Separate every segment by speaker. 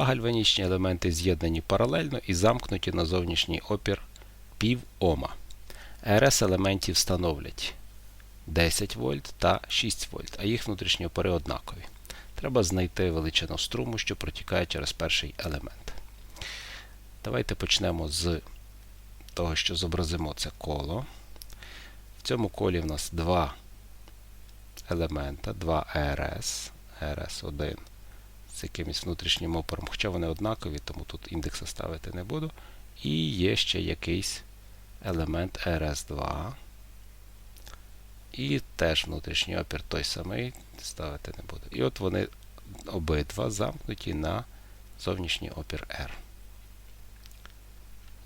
Speaker 1: Гальванічні елементи з'єднані паралельно і замкнуті на зовнішній опір пів Ома. РС елементів становлять 10 вольт та 6 вольт, а їх внутрішні опори однакові. Треба знайти величину струму, що протікає через перший елемент. Давайте почнемо з того, що зобразимо це коло. В цьому колі в нас два елемента, два РС, РС1 з якимось внутрішнім опором, хоча вони однакові, тому тут індекса ставити не буду. І є ще якийсь елемент RS2. І теж внутрішній опір той самий, ставити не буду. І от вони обидва замкнуті на зовнішній опір R.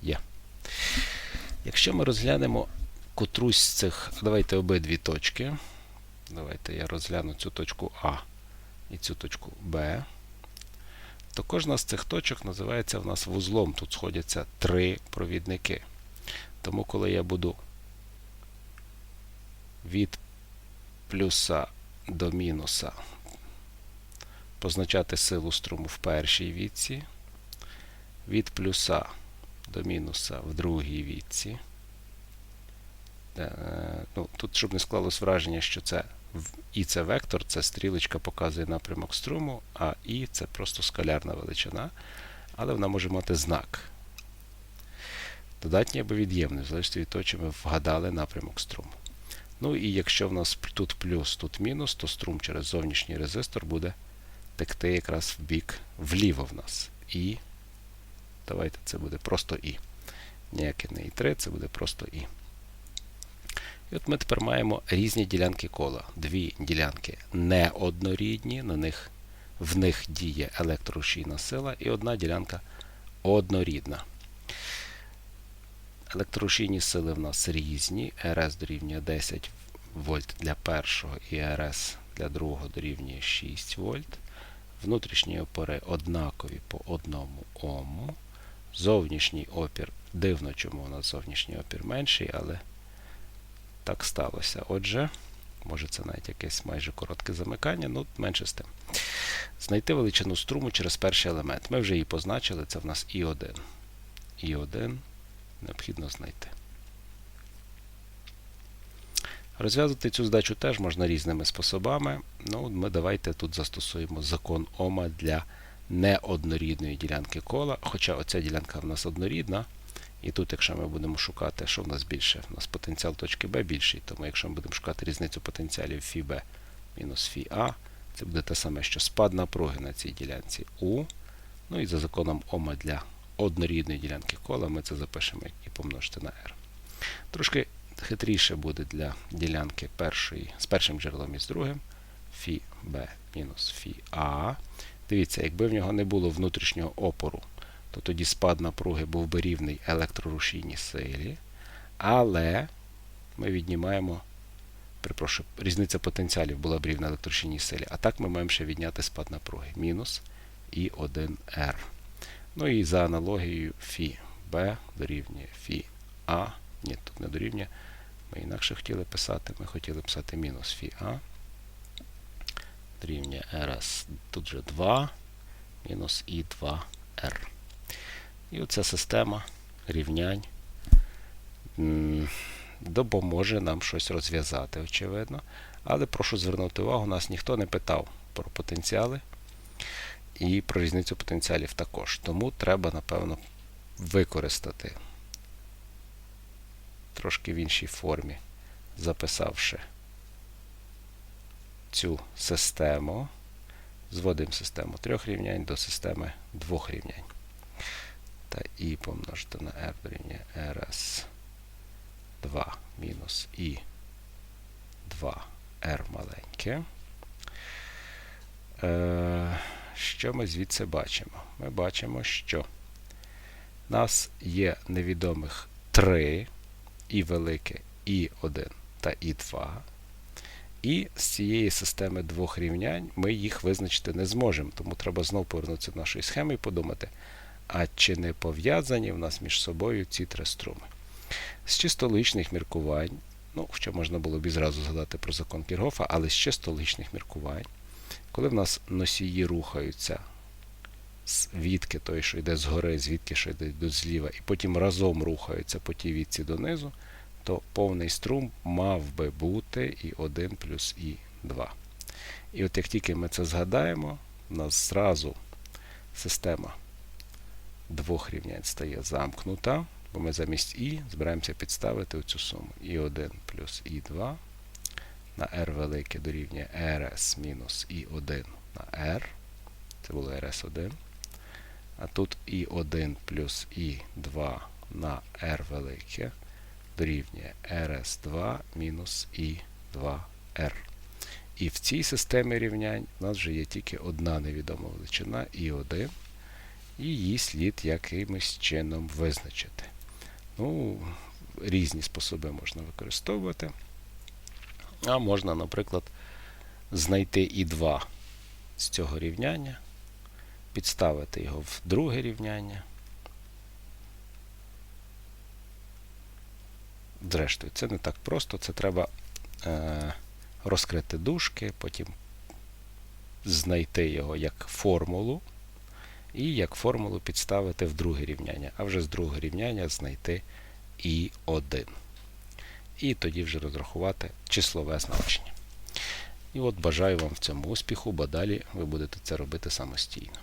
Speaker 1: Є. Якщо ми розглянемо котрусь з цих, давайте обидві точки. Давайте я розгляну цю точку А і цю точку Б. То кожна з цих точок називається в нас вузлом. Тут сходяться три провідники. Тому, коли я буду від плюса до мінуса позначати силу струму в першій вітці, від плюса до мінуса в другій вітці. Е, ну, Тут, щоб не склалось враження, що це і це вектор, це стрілочка показує напрямок струму, а І це просто скалярна величина, але вона може мати знак. Додатній або від'ємний, в залежності від того, чи ми вгадали напрямок струму. Ну і якщо в нас тут плюс, тут мінус, то струм через зовнішній резистор буде текти якраз в бік вліво в нас. І давайте це буде просто І. Ніяке не І3, це буде просто І. І от ми тепер маємо різні ділянки кола. Дві ділянки неоднорідні, на них, в них діє електрорушійна сила, і одна ділянка однорідна. Електрорушійні сили в нас різні. РС дорівнює 10 вольт для першого і РС для другого дорівнює 6 вольт. Внутрішні опори однакові по одному Ому. Зовнішній опір, дивно, чому у нас зовнішній опір менший, але так сталося. Отже, може це навіть якесь майже коротке замикання, ну менше з тим. Знайти величину струму через перший елемент. Ми вже її позначили, це в нас І1. І1 необхідно знайти. Розв'язати цю задачу теж можна різними способами. Ну, Ми давайте тут застосуємо закон Ома для неоднорідної ділянки кола. Хоча оця ділянка в нас однорідна. І тут, якщо ми будемо шукати, що в нас більше, у нас потенціал точки Б більший, тому якщо ми будемо шукати різницю потенціалів фі Б мінус фі це буде те саме, що спад напруги на цій ділянці У. Ну і за законом Ома для однорідної ділянки кола ми це запишемо і помножити на R. Трошки хитріше буде для ділянки першої, з першим джерелом і з другим. Фі Б мінус фі. Дивіться, якби в нього не було внутрішнього опору, то тоді спад напруги був би рівний електрорушійній силі. Але ми віднімаємо, перепрошую, різниця потенціалів була б рівна електрорушійній силі. А так ми маємо ще відняти спад напруги. Мінус і 1R. Ну і за аналогією фі Б дорівнює фі А. Ні, тут не дорівнює. Ми інакше хотіли писати. Ми хотіли писати мінус фі А. Дорівнює РС. Тут же 2 мінус і 2R. І оця система рівнянь допоможе нам щось розв'язати, очевидно. Але прошу звернути увагу, нас ніхто не питав про потенціали і про різницю потенціалів також. Тому треба, напевно, використати трошки в іншій формі, записавши цю систему. Зводимо систему трьох рівнянь до системи двох рівнянь. Та і помножити на r дорівнює rs 2 мінус і 2r маленьке. Е, що ми звідси бачимо? Ми бачимо, що нас є невідомих 3 і велике І1 та І2. І з цієї системи двох рівнянь ми їх визначити не зможемо. Тому треба знову повернутися до нашої схеми і подумати, а чи не пов'язані в нас між собою ці три струми. З чисто логічних міркувань, ну, хоча можна було б і зразу згадати про закон Кіргофа, але з чисто логічних міркувань, коли в нас носії рухаються звідки той, що йде згори, звідки що йде йдуть зліва, і потім разом рухаються по тій відці донизу, то повний струм мав би бути і 1 плюс і 2. І от як тільки ми це згадаємо, у нас зразу система двох рівнянь стає замкнута, бо ми замість і збираємося підставити оцю суму. І1 плюс І2 на r велике дорівнює rs мінус І1 на r. Це було rs1. А тут І1 плюс І2 на r велике дорівнює rs2 мінус І2r. І в цій системі рівнянь у нас вже є тільки одна невідома величина І1, і її слід якимось чином визначити. Ну, різні способи можна використовувати. А можна, наприклад, знайти І2 з цього рівняння, підставити його в друге рівняння. Зрештою, це не так просто, це треба е, розкрити дужки, потім знайти його як формулу, і як формулу підставити в друге рівняння, а вже з другого рівняння знайти І1. І тоді вже розрахувати числове значення. І от бажаю вам в цьому успіху, бо далі ви будете це робити самостійно.